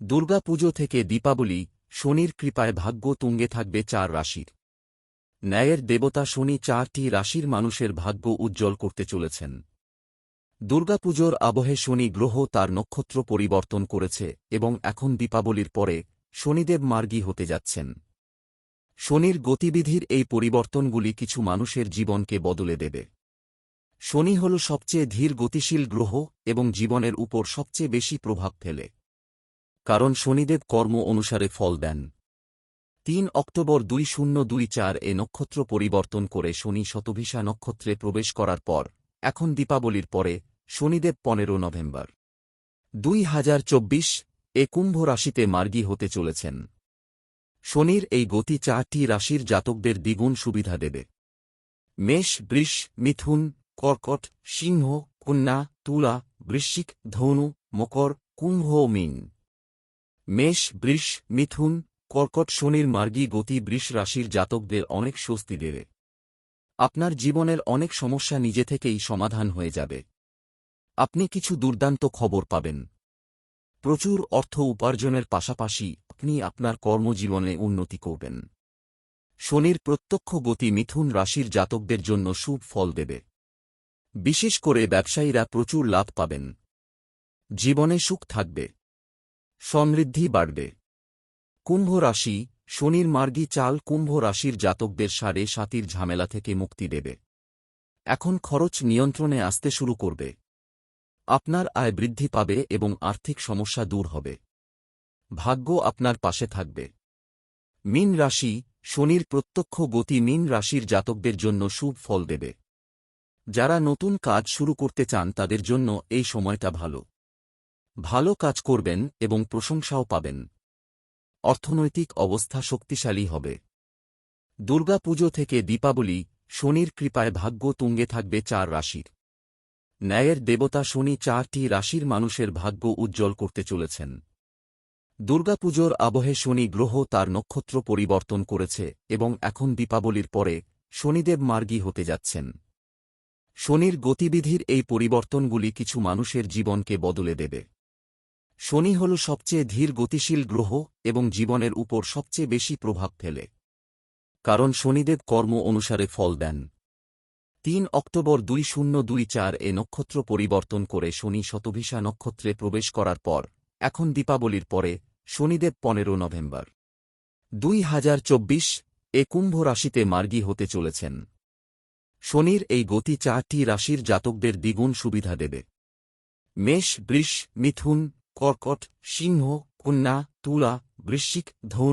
দুর্গাপুজো থেকে দীপাবলি, শনির কৃপায় ভাগ্য তুঙ্গে থাকবে চার রাশির। ন্যায়ের দেবতা শনি চারটি রাশির মানুষের ভাগ্য উজ্জ্বল করতে চলেছেন। দুর্গাপুজোর আবহে শনি গ্রহ তার নক্ষত্র পরিবর্তন করেছে এবং এখন দীপাবলির পরে শনিদেব মার্গী হতে যাচ্ছেন। শনির গতিবিধির এই পরিবর্তনগুলি কিছু মানুষের জীবনকে বদলে দেবে। শনি হল সবচেয়ে ধীর গতিশীল গ্রহ এবং জীবনের উপর সবচেয়ে বেশি প্রভাব ফেলে। কারণ শনিদেব কর্ম অনুসারে ফল দেন। তিন অক্টোবর দুই শূন্য দুই চার এ নক্ষত্র পরিবর্তন করে শনি শতভিসা নক্ষত্রে প্রবেশ করার পর, এখন দীপাবলির পরে, শনিদেব পনেরো নভেম্বর। দুই হাজার চব্বিশ এ কুম্ভ রাশিতে মার্গী হতে চলেছেন। শনির এই গতি চারটি রাশির জাতকদের দ্বিগুণ সুবিধা দেবে। মেষ, বৃষ, মিথুন, কর্কট, সিংহ, কন্যা, তুলা, বৃশ্চিক, ধনু, মকর, কুম্ভ মীন। মেষ, বৃষ, মিথুন, কর্কট শনির মার্গী গতি বৃষ রাশির জাতকদের অনেক স্বস্তি দেবে। আপনার জীবনের অনেক সমস্যা নিজে থেকেই সমাধান হয়ে যাবে। আপনি কিছু দুর্দান্ত খবর পাবেন। প্রচুর অর্থ উপার্জনের পাশাপাশি আপনি আপনার কর্মজীবনে উন্নতি করবেন। শনির প্রত্যক্ষ গতি মিথুন রাশির জাতকদের জন্য শুভ ফল দেবে। বিশেষ করে ব্যবসায়ীরা প্রচুর লাভ পাবেন। জীবনে সুখ থাকবে। সমৃদ্ধি বাড়বে। কুম্ভ রাশি, শনির মার্গী চাল কুম্ভ রাশির জাতকদের সাড়ে সাতির ঝামেলা থেকে মুক্তি দেবে। এখন খরচ নিয়ন্ত্রণে আসতে শুরু করবে। আপনার আয় বৃদ্ধি পাবে এবং আর্থিক সমস্যা দূর হবে। ভাগ্য আপনার পাশে থাকবে। মিন রাশি, শনির প্রত্যক্ষ গতি মিন রাশির জাতকদের জন্য শুভ ফল দেবে। যারা নতুন কাজ শুরু করতে চান তাদের জন্য এই সময়টা ভালো। ভালো কাজ করবেন এবং প্রশংসাও পাবেন। অর্থনৈতিক অবস্থা শক্তিশালী হবে। দুর্গাপুজো থেকে দীপাবলি, শনির কৃপায় ভাগ্য তুঙ্গে থাকবে চার রাশির। ন্যায়ের দেবতা শনি চারটি রাশির মানুষের ভাগ্য উজ্জ্বল করতে চলেছেন। দুর্গাপুজোর আবহে শনি গ্রহ তার নক্ষত্র পরিবর্তন করেছে এবং এখন দীপাবলির পরে শনিদেব মার্গী হতে যাচ্ছেন। শনির গতিবিধির এই পরিবর্তনগুলি কিছু মানুষের জীবনকে বদলে দেবে। শনি হল সবচেয়ে ধীর গতিশীল গ্রহ এবং জীবনের উপর সবচেয়ে বেশি প্রভাব ফেলে। কারণ শনিদেব কর্ম অনুসারে ফল দেন। তিন অক্টোবর দুই শূন্য দুই চার এ নক্ষত্র পরিবর্তন করে শনি শতভিসা নক্ষত্রে প্রবেশ করার পর, এখন দীপাবলির পরে, শনিদেব পনেরো নভেম্বর। দুই হাজার চব্বিশ এ কুম্ভ রাশিতে মার্গী হতে চলেছেন। শনির এই গতি চারটি রাশির জাতকদের দ্বিগুণ সুবিধা দেবে। মেষ, বৃষ, মিথুন কর্কট সিংহ কন্যা তুলা বৃশ্চিক ধন